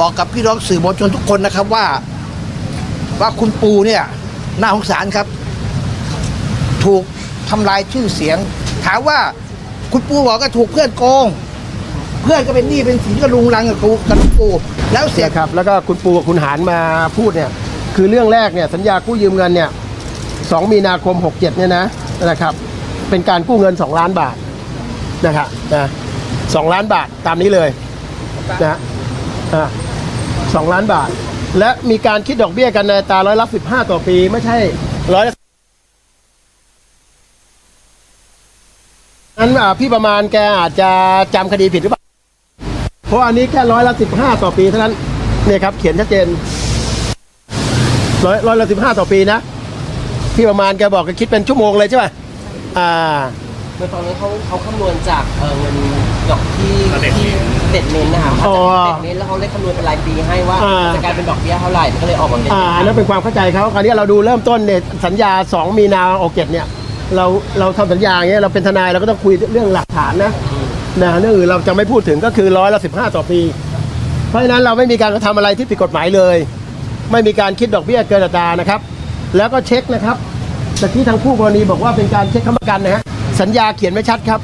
บอกกับพี่น้องสื่อมวลชนทุกคนนะครับว่า ว่าคุณปูเนี่ยน่าสงสารครับ ถูกทำลายชื่อเสียง ถามว่าคุณปูบอกก็ถูกเพื่อนโกง เพื่อนก็เป็นหนี้เป็นสินก็ลุงรังกับกูกับคุณปู แล้วเสียครับ แล้วก็คุณปูกับคุณหารมาพูดเนี่ย คือเรื่องแรกเนี่ยสัญญากู้ยืมเงินเนี่ย2มีนาคม 67เนี่ยนะนะครับ เป็นการกู้เงิน 2 ล้านบาทนะครับนะสองล้านบาทตามนี้เลยนะอ่า สองล้านบาท และมีการคิดดอกเบี้ยกันในตาร้อยละสิบห้าต่อปี ไม่ใช่ร้อยละนั้นพี่ประมาณแกอาจจะจำคดีผิดหรือเปล่า เพราะอันนี้แค่ร้อยละสิบห้าต่อปีเท่านั้นเนี่ยครับเขียนชัดเจนร้อยร้อยละสิบห้าต่อปีนะ พี่ประมาณแกบอกแกคิดเป็นชั่วโมงเลยใช่ไหมอ่าเมื่อตอนนั้นเขาเขาคำนวณจากเอ่อเงินดอกที่ที่ เด็ดเน้นนะคะอ๋อเด็ดเน้นแล้วเขาได้คำนวณเป็นรายปีให้ว่าอ่า จะกลายเป็นดอกเบี้ยเท่าไหร่มันก็เลยออกมาเป็น อ่าอันนั้นเป็นความเข้าใจเขาคราวนี้เราดูเริ่มต้นเนี่ยสัญญา 2 มีนาออกเจ็ดเนี่ยเราเราทำสัญญาอย่างเงี้ยเราเป็นทนายเราก็ต้องคุยเรื่องหลักฐานนะนะเรื่องอื่นเราจะไม่พูดถึงก็คือร้อยละสิบห้าต่อปี เพราะฉะนั้นเราไม่มีการกระทำอะไรที่ผิดกฎหมายเลย ไม่มีการคิดดอกเบี้ยเกินอัตรานะครับ แล้วก็เช็คนะครับตะกี้ทางผู้กรณีบอกว่าเป็นการเช็คค้ำประกันนะฮะสัญญาเขียนไว้ชัดครับ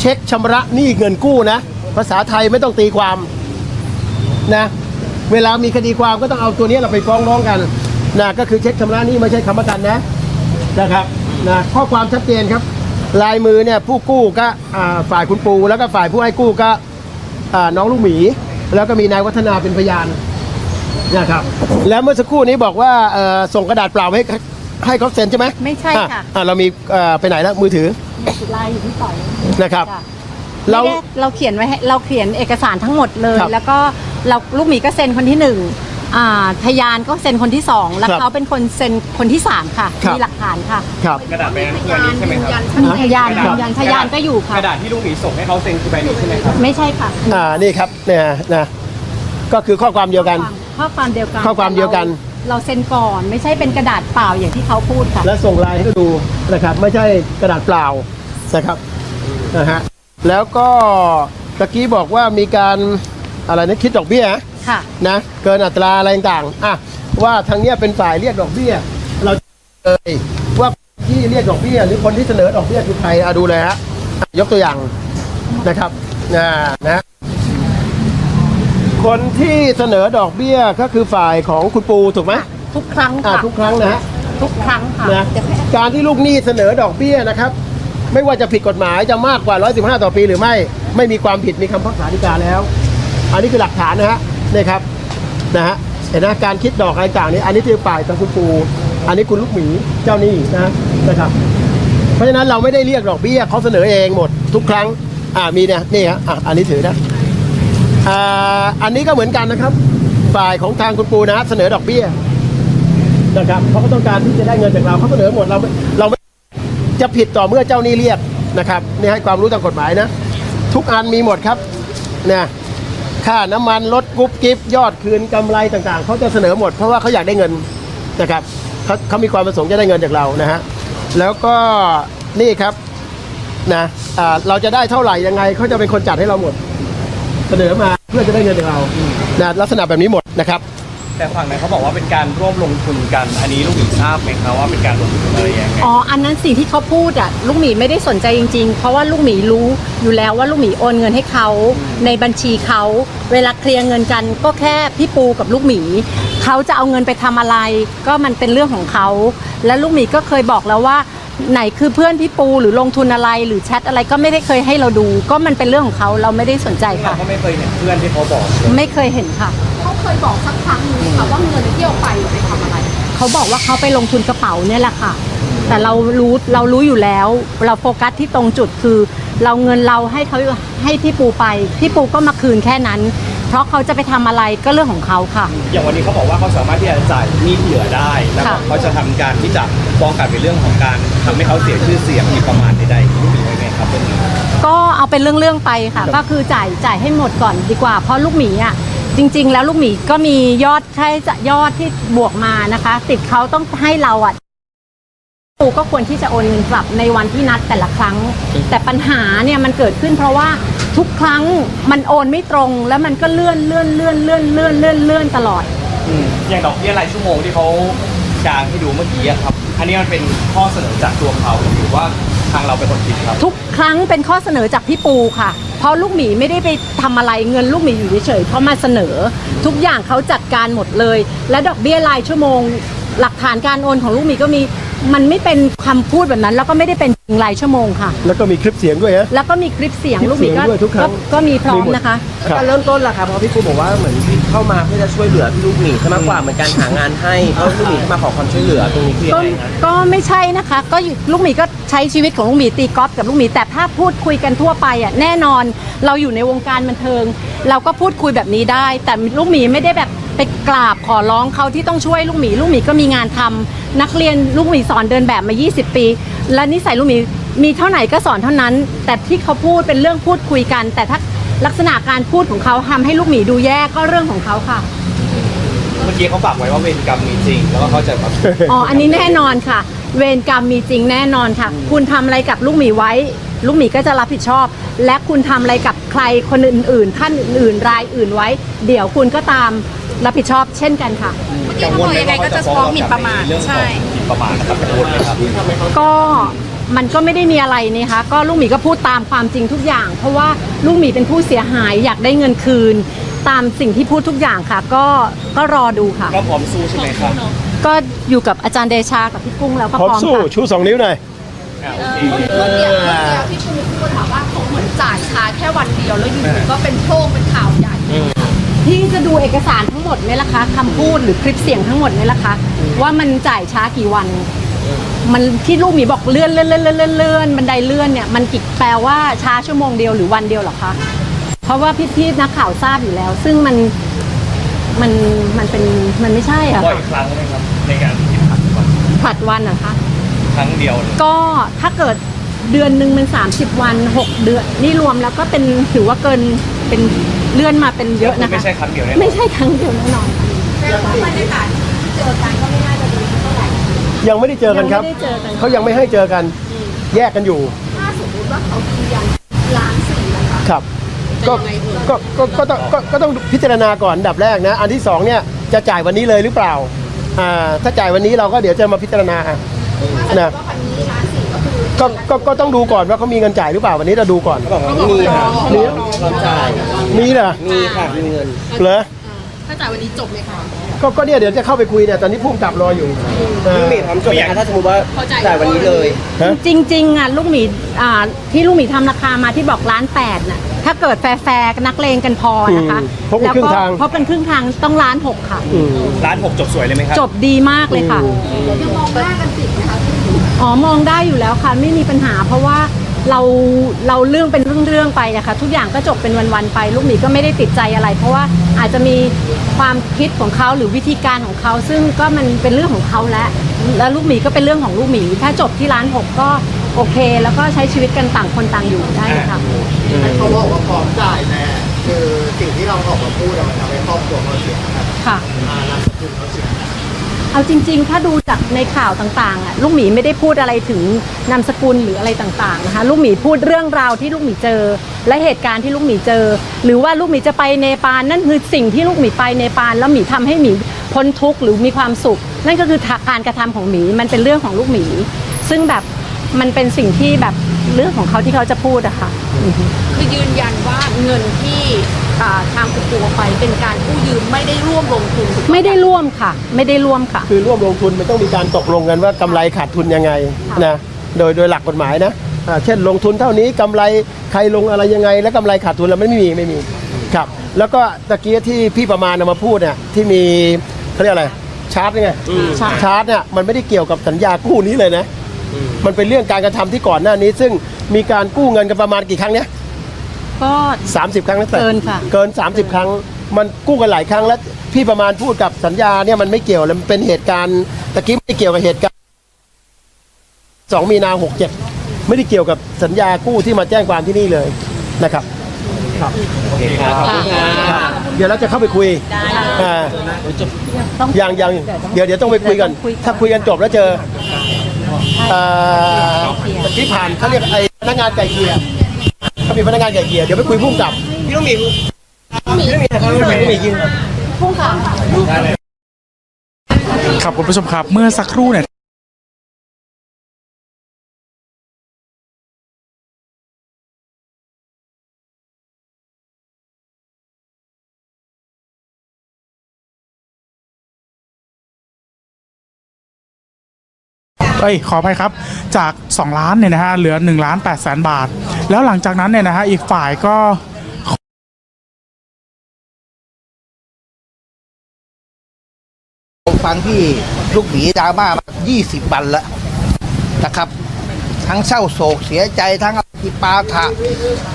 เช็คชำระหนี้เงินกู้นะ ภาษาไทยไม่ต้องตีความนะเวลามีคดีความก็ต้องเอาตัวนี้เราไปฟ้องร้องกันนะก็คือเช็คชำระหนี้ไม่ใช่คำประกันนะนะครับนะข้อความชัดเจนครับ ลายมือเนี่ยผู้กู้ก็อ่าฝ่ายคุณปู แล้วก็ฝ่ายผู้ให้กู้ก็อ่าน้องลูกหมี แล้วก็มีนายวัฒนาเป็นพยานนะครับแล้วเมื่อสักครู่นี้บอกว่าเอ่อส่งกระดาษเปล่าให้ให้เขาเซ็นใช่ไหมไม่ใช่ค่ะอ่อ่าเรามีเอ่อไปไหนแล้วมือถือลายอยู่ที่ต่อยนะครับจ้ะ เรา ไม่ได้เราเขียนไว้ให้เราเขียนเอกสารทั้งหมดเลย ครับแล้วก็เราลูกหมีก็เซ็นคนที่หนึ่งอ่าพยานก็เซ็นคนที่สองแล้วครับเขาเป็นคนเซ็นคนที่สามค่ะครับ มีหลักฐานค่ะครับ กระดาษใบนั้นคืออันนี้ใช่ไหมครับ มีพยานยืนยันพยานก็อยู่กค่ะระดาษที่ลุงหมีส่งให้เขาเซ็นคือใบนี้ใช่ไหมครับ ไม่ใช่ค่ะอ่านี่ครับเนี่ยนะก็คือข้อความเดียวกัน ข้อความเดียวกันข้อความเดียวกัน เราเราเซ็นก่อนไม่ใช่เป็นกระดาษเปล่าอย่างที่เขาพูดค่ะ และส่งไลน์ให้ดูนะครับ ไม่ใช่กระดาษเปล่านะครับนะฮะ แล้วก็ตะกี้บอกว่ามีการอะไรนะคิดดอกเบี้ยค่ะ นะเกินอัตราอะไรต่างๆอะว่าทางเนี้ยเป็นฝ่ายเรียกดอกเบี้ย เราเลยว่าที่เรียกดอกเบี้ย หรือคนที่เสนอดอกเบี้ยคือใครอะดูเลยฮะอะยกตัวอย่างนะครับนะนะคนที่เสนอดอกเบี้ยก็คือฝ่ายของคุณปูถูกไหมทุกครั้งอ่าค่ะทุกครั้งนะฮะ ทุกครั้งค่ะนะการที่ลูกหนี้เสนอดอกเบี้ยนะครับ ไม่ว่าจะผิดกฎหมายจะมากกว่า 115 ต่อปีหรือไม่ ไม่มีความผิดมีคำพิพักษาฎีกาแล้ว อันนี้คือหลักฐานนะฮะนี่ครับนะฮะเห็นนะการคิดดอกอะไรต่างนี้อันนี้คือฝ่ายทางคุณปูอันนี้คุณลูกหมีเจ้านี้นะนะครับ เพราะฉะนั้นเราไม่ได้เรียกดอกเบี้ยเขาเสนอเองหมดทุกครั้งอ่ามีเนี่ยนี่ฮะอะอันนี้ถือนะอ่าอันนี้ก็เหมือนกันนะครับฝ่ายของทางคุณปูนะเสนอดอกเบี้ยนะครับเขาก็ต้องการที่จะได้เงินจากเราเขาเสนอหมดเราไม่เรา จะผิดต่อเมื่อเจ้าหนี้เรียกนะครับนี่ให้ความรู้ทางกฎหมายนะ ทุกอันมีหมดครับเนี่ยค่าน้ำมันลดกุ๊บกิ๊บยอดคืนกำไรต่างๆเขาจะเสนอหมดเพราะว่าเขาอยากได้เงินนะครับเขาเขามีความประสงค์จะได้เงินจากเรานะฮะแล้วก็นี่ครับนะเราจะได้เท่าไหร่ยังไงเขาจะเป็นคนจัดให้เราหมด เสนอมาเพื่อจะได้เงินจากเรานะลักษณะแบบนี้หมดนะครับ แต่ฝั่งนั้นเขาบอกว่าเป็นการร่วมลงทุนกัน อันนี้ลุงหมีทราบไหมครับว่าเป็นการลงทุนอะไรยังไงอ๋อ อันนั้นสิ่งที่เขาพูดอะลูกหมีไม่ได้สนใจจริงๆ เพราะว่าลูกหมีรู้อยู่แล้วว่าลูกหมีโอนเงินให้เขาในบัญชีเขาเวลาเคลียร์เงินกันก็แค่พี่ปูกับลูกหมีเขาจะเอาเงินไปทำอะไร ก็มันเป็นเรื่องของเขาและลูกหมีก็เคยบอกแล้วว่า ไหนคือเพื่อนพี่ปูหรือลงทุนอะไรหรือแชทอะไรก็ไม่ได้เคยให้เราดู ก็มันเป็นเรื่องของเขาเราไม่ได้สนใจเราค่ะ ก็ไม่เคยเห็นเพื่อนที่เขาบอกเลยไม่เคยเห็นค่ะ เขาเคยบอกสักครั้งหนึงไหมค่ะว่าเงินที่เอาไปไปทำอะไร เขาบอกว่าเขาไปลงทุนกระเป๋าเนี่ยแหละค่ะ แต่เรารู้เรารู้อยู่แล้ว เราโฟกัสที่ตรงจุดคือ เราเงินเราให้เขาให้พี่ปูไปพี่ปูก็มาคืนแค่นั้น เพราะเขาจะไปทำอะไรก็เรื่องของเขาค่ะ อย่างวันนี้เขาบอกว่าเขาสามารถที่จะจ่ายหนี้ที่เหลือได้ แล้วก็ค่ะ เขาจะทำการที่จะป้องกันในเรื่องของการทำให้เขาเสียชื่อเสียงมีประมาทใดๆลุงหมีไว้ไหมครับเรื่องนี้ก็เอาเป็นเรื่องๆไปค่ะ ก็คือจ่ายจ่ายให้หมดก่อนดีกว่า เพราะลูกหมีอะ จริง ๆ แล้วลูกหมีก็มียอดใช้จ่ายอดที่บวกมานะคะ ติดเขาต้องให้เราอะปูก็ควรที่จะโอนเงินกลับในวันที่นัดแต่ละครั้ง แต่ปัญหาเนี่ยมันเกิดขึ้นเพราะว่าทุกครั้งมันโอนไม่ตรงแล้วมันก็เลื่อนเลื่อนเลื่อนเลื่อนเลื่อนเลื่อนเลื่อนตลอดอย่างดอกเบี้ยรายชั่วโมงที่เขาจางให้ดูเมื่อกี้ครับ อันนี้มันเป็นข้อเสนอจากตัวเขาหรือว่า ทางเราเป็นคนคิดครับ ทุกครั้งเป็นข้อเสนอจากพี่ปูค่ะ เพราะลูกหมีไม่ได้ไปทำอะไรเงินลูกหมีอยู่เฉยๆเขามาเสนอ ทุกอย่างเขาจัดการหมดเลย และดอกเบี้ยรายชั่วโมง หลักฐานการโอนของลูกหมีก็มี มันไม่เป็นคำพูดแบบนั้น แล้วก็ไม่ได้เป็นจริงรายชั่วโมงค่ะ แล้วก็มีคลิปเสียงด้วยฮะ แล้วก็มีคลิปเสียงคลิปลูกหมีก็เสียงด้วยทุกครั้งก็มีพร้อมีมหมด นะคะ ครับ การเริ่มต้นล่ะครับเพราะพี่ปูบอกว่าเหมือนที่เข้ามาเพื่อจะช่วยเหลือพี่ลูกหมีซะมากกว่าเหมือนการหางานให้เพราะลูกหมีมาขอความช่วยเหลือตรงนี้คือยัก็งไงครับ ก็ไม่ใช่นะคะ ก็อยู่ลูกหมีก็ใช้ชีวิตของลูกหมีตีกอล์ฟกับลูกหมีแต่ถ้าพูดคุยกันทั่วไปอะแน่นอนเราอยู่ในวงการบันเทิง เราก็พูดคุยแบบนี้ได้ แต่ลูกหมีไม่ได้แบบไป กราบขอร้องเขาที่ต้องช่วยลูกหมี ลูกหมีก็มีงานทำนักเรียนลูกหมีสอนเดินแบบมา 20 ปี และนิสัยลูกหมีมีเท่าไหนก็สอนเท่านั้น แต่ที่เขาพูดเป็นเรื่องพูดคุยกัน แต่ถ้าลักษณะการพูดของเขาทำให้ลูกหมีดูแย่ก็เรื่องของเขาค่ะ เมื่อกี้เขาฝากไว้ว่าเวรกรรมมีจริง แล้วก็เขาจะแบบ อ๋อ อันนี้แน่นอนค่ะ เวรกรรมมีจริงแน่นอนค่ะ คุณทำอะไรกับลูกหมีไว้ ลูกหมีก็จะรับผิดชอบ และคุณทำอะไรกับใครคนอื่นๆ ท่านอื่นๆ รายอื่นไว้ เดี๋ยวคุณก็ตาม รับผิดชอบเช่นกันค่ะ กังวลไหมว่าเขาจะฟ้องเรากลับในเรื่องของหมิ่นประมาทนะครับกังวลไหมครับ ก็มันก็ไม่ได้มีอะไรนี่คะก็ลูกหมีก็พูดตามความจริงทุกอย่าง เพราะว่าลูกหมีเป็นผู้เสียหายอยากได้เงินคืน ตามสิ่งที่พูดทุกอย่างค่ะ ก็ก็รอดูค่ะ ก็พร้อมสู้ใช่ไหมครับก็อยู่กับอาจารย์เดชากับพี่กุ้งแล้วก็พร้อมพร้อมสู้ค่ะชูสองนิ้วหน่อย อ่าโอเค เมื่อกี้เมื่อกี้พี่ปูพูดค่ะว่าเขาเหมือนจ่ายช้าแค่วันเดียวแล้วอยู่ๆก็เป็นโชคเป็นข่าวใหญ่ พี่จะดูเอกสารทั้งหมดไหมล่ะคะคำพูดหรือคลิปเสียงทั้งหมดไหมล่ะคะ ว่ามันจ่ายช้ากี่วัน มันที่ลูกหมีบอกเลื่อนเลื่อนเลื่อนเลื่อนเลื่อนเลื่อนบันไดเลื่อนเนี่ยมันกี่แปลว่าช้าชั่วโมงเดียวหรือวันเดียวเหรอคะเพราะว่าพี่พี่ๆนักข่าวทราบอยู่แล้ว ซึ่งมันมันมันเป็นมันไม่ใช่อะบ่อยครั้งไหมครับในการที่ผ่านมาผลัดวันอะคะครั้งเดียวเลยก็ถ้าเกิดเดือนหนึ่งมัน30 วัน 6 เดือน นี่รวมแล้วก็เป็นถือว่าเกินเป็น เลื่อนมาเป็นเยอะนะคะ ไม่ใช่ครั้งเดียวแน่นอน ไม่ใช่ครั้งเดียวแน่นอนยังไม่ได้เจอกันครับ ยังไม่ได้เจอกัน เขายังไม่ให้เจอกัน แยกกันอยู่ถ้าสมมติว่าเขายืนยันล้านสี่นะคะครับ ก็ก็ก็ก็ต้องก็ก็ต้องพิจารณาก่อนอันดับแรกนะ อันที่สองเนี่ยจะจ่ายวันนี้เลยหรือเปล่าอ่าถ้าจ่ายวันนี้เราก็เดี๋ยวจะมาพิจารณาถ้าสมมนะติว่าพันนี้ล้านสี่ก็คือก็ก็ก็ต้องดูก่อนว่าเขามีเงินจ่ายหรือเปล่าวันนี้เราดูก่อน เขาบอกว่ามีค่ะมีพร้อมจ่าย มีเหรอมีค่ะมีเงิน เหรอถ้าจ่ายวันนี้จบไหมคะก็ก็เนี่ยเดี๋ยวจะเข้าไปคุยเนี่ยตอนนี้พุ่งกลับรออยู่เออ ลูกหมีพร้อมจบไหมคะถ้าสมมติว่าจ่ายวันนี้เลย ฮะ จริงๆอะลูกหมีอ่าที่ลูกหมีทำราคามาที่บอกล้านแปดน่ะถ้าเกิดแฟร์ๆนักเลงกันพอนะคะอืมเพราะเป็นแล้วครึ่ก็งทางเพราะเป็นครึ่งทางต้องล้านหกค่ะ อืม ร้านหกจบสวยเลยไหมครับ จบดีมากเลยค่ะยังมองหน้ากันติดไหมคะพี่ปูอ๋อมองได้อยู่แล้วค่ะ ไม่มีปัญหาเพราะว่า เราเราเรื่องเป็นเรื่องๆไปอะค่ะทุกอย่างก็จบเป็นวันๆไป ลูกหมีก็ไม่ได้ติดใจอะไร เพราะว่าอาจจะมีความคิดของเขาหรือวิธีการของเขา ซึ่งก็มันเป็นเรื่องของเขาแล้วแล้วลูกหมีก็เป็นเรื่องของลูกหมี ถ้าจบที่ร้านหกก็โอเค แล้วก็ใช้ชีวิตกันต่างคนต่างอยู่ได้ค่ะเขาบอกว่าพร้อมจ่ายแน่คือสิ่งที่เราออกมาพูดอะมันทำให้ครอบครัวเขาเสียนะครับค่ะอ่านามสกุลเขา เอาจริง ๆ ถ้าดูจากในข่าวต่างๆอะลูกหมีไม่ได้พูดอะไรถึงนามสกุลหรืออะไรต่างๆนะคะลูกหมีพูดเรื่องราวที่ลูกหมีเจอ และเหตุการณ์ที่ลูกหมีเจอ หรือว่าลูกหมีจะไปเนปาลนั่นคือสิ่งที่ลูกหมีไปเนปาลแล้วหมีทำให้หมีพ้นทุกข์หรือมีความสุข นั่นก็คือการกระทำของหมีมันเป็นเรื่องของลูกหมี ซึ่งแบบมันเป็นสิ่งที่แบบเรื่องของเขาที่เขาจะพูดอะค่ะคือยืนยันว่าเงินที่ อ่าทางคุณปูเอาไปเป็นการกู้ยืมไม่ได้ร่วมลงทุนถูกต้องไม่ได้ร่วมค่ะ ไม่ได้ร่วมค่ะ คือร่วมลงทุนมันต้องมีการตกลงกันว่ากำไรขาดทุนยังไงค่ะนะโดยโดยหลักกฎหมายนะอ่าเช่นลงทุนเท่านี้กำไรใครลงอะไรยังไง แล้วกำไรขาดทุนแล้วไม่มีไม่มีครับ แล้วก็ตะกี้ที่พี่ประมาณเอามาพูดเนี่ยที่มีเขาเรียกอะไรชาร์จไงใช่ชาร์จเนี่ยมันไม่ได้เกี่ยวกับสัญญากู้นี้เลยนะ มันเป็นเรื่องการกระทำที่ก่อนหน้านี้ ซึ่งมีการกู้เงินกันประมาณกี่ครั้งเนี่ย ก็30 ครั้งนะแต่เกินค่ะ เกิน 30 ครั้ง มันกู้กันหลายครั้งแล้วพี่ประมาณพูดกับสัญญาเนี่ยมันไม่เกี่ยวเลยมันเป็นเหตุการณ์ตะกี้ไม่ได้เกี่ยวกับเหตุการณ์2มีนา67 ไม่ได้เกี่ยวกับสัญญากู้ที่มาแจ้งความที่นี่เลยนะครับโอเคครับขอบคุณค่ะเดี๋ยวเราจะเข้าไปคุยอ่าต้องยังยังเดี๋ยวเดี๋ยวต้องไปคุยกันเดี๋ยวต้องคุยกัน ถ้าคุยกันจบแล้วเจอเอ่อตะกี้ผ่านเขาเรียกไอ้พนักงานไก่เกลี่ย เอเขามีพนักงานไก่เกลี่ยเดี๋ยวไปคุยพุ่งกับพี่ลูกหมีพี่ลูกหมีครับพี่ลูกหมียิงครับคุณผู้ชมครับเมื่อสักครู่เนี่ย เอ้ยขออภัยครับจาก 2 ล้านเนี่ยนะฮะเหลือ1ล้าน8แสนบาท แล้วหลังจากนั้นเนี่ยนะฮะอีกฝ่ายก็ฟังที่ลูกหมีดราม่ามา20 วันแล้วนะครับ ทั้งเศร้าโศกเสียใจทั้งอภิปาถะ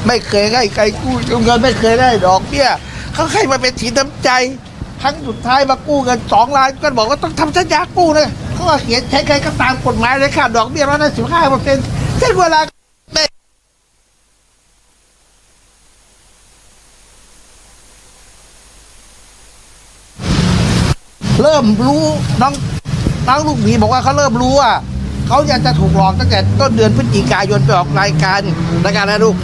ไม่เคยได้ใครกู้เงินไม่เคยได้ดอกเบี้ยเขาให้มาเป็นสีน้ำใจ ครั้งสุดท้ายมากู้เงินสองล้านก็บอกว่าต้องทำสัญญากู้นะเขาก็เขียนใช้ใครก็ตามกฎหมายเลยค่ะ ดอกเบี้ยร้อยละสิบห้าเปอร์เซ็นต์เส้นเวลาเริ่มรู้น้องน้องลูกหมีบอกว่าเขาเริ่มรู้ว่าเขาอยากจะถูกหลอกตั้งแต่ต้นเดือนพฤศจิกายนไปออกรายการรายการอะไรลูก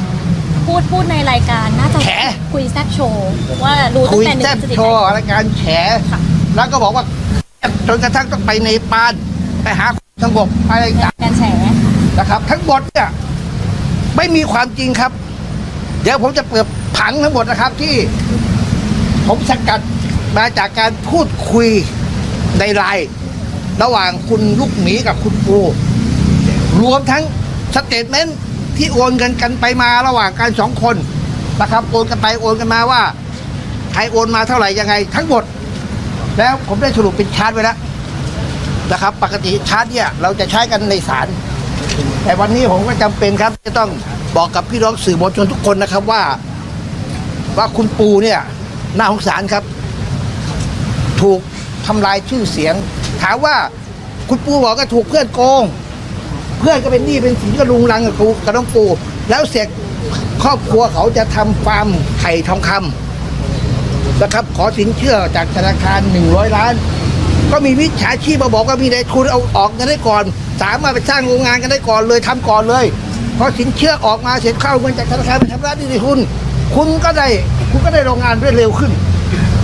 พูดพูดในรายการน่าจะแฉ คุยแซบโชว์ว่ารู้ตั้คุงยแต่หนึ่แซ่งบพฤศจิโชกายว์น รายการแฉแล้วก็บอกว่าจนกระทั่งต้องไปในปานไปหาสงบไปอะไรต่าง การแฉนะครับทั้งหมดเนี่ยไม่มีความจริงครับ เดี๋ยวผมจะเปิดผังทั้งหมดนะครับ ที่ผมสกัดมาจากการพูดคุยในไลน์ระหว่างคุณลูกหมีกับคุณปูรวมทั้งสเตทเมนต์ ที่โอนเงินกันไปมาระหว่างกันสองคนนะครับโอนกันไปโอนกันมาว่าใครโอนมาเท่าไหร่ยังไง ทั้งหมด แล้วผมได้สรุปเป็นชาร์ตไว้แล้วนะครับ ปกติชาร์ตเนี่ยเราจะใช้กันในศาลแต่วันนี้ผมก็จำเป็นครับจะต้องบอกกับพี่น้องสื่อมวลชนทุกคนนะครับว่า ว่าคุณปูเนี่ยน่าสงสารครับ ถูกทำลายชื่อเสียง ถามว่าคุณปูบอกก็ถูกเพื่อนโกง พื่อนก็เป็นหนี้เป็นสินก็ลุงรังกับกูกับน้องปูแล้วเสร็จครอบครัวเขาจะทำฟาร์มไข่ทองคำนะครับขอสินเชื่อจากธนาคารหนึ่งร้อยล้าน ก็มีวิชาชีพมาบอกว่ามีนายทุนเอาออกกันได้ก่อน สามารถไปสร้างโรงงานกันได้ก่อนเลยทำก่อนเลยพอสินเชื่อออกมาเสร็จเข้าเงินจากธนาคารไปชำระหนี้ในทุนคุณก็ได้คุณก็ได้โรงงานได้เร็วขึ้น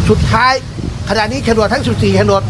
สุดท้ายขณะนี้โฉนดทั้ง 14โฉนด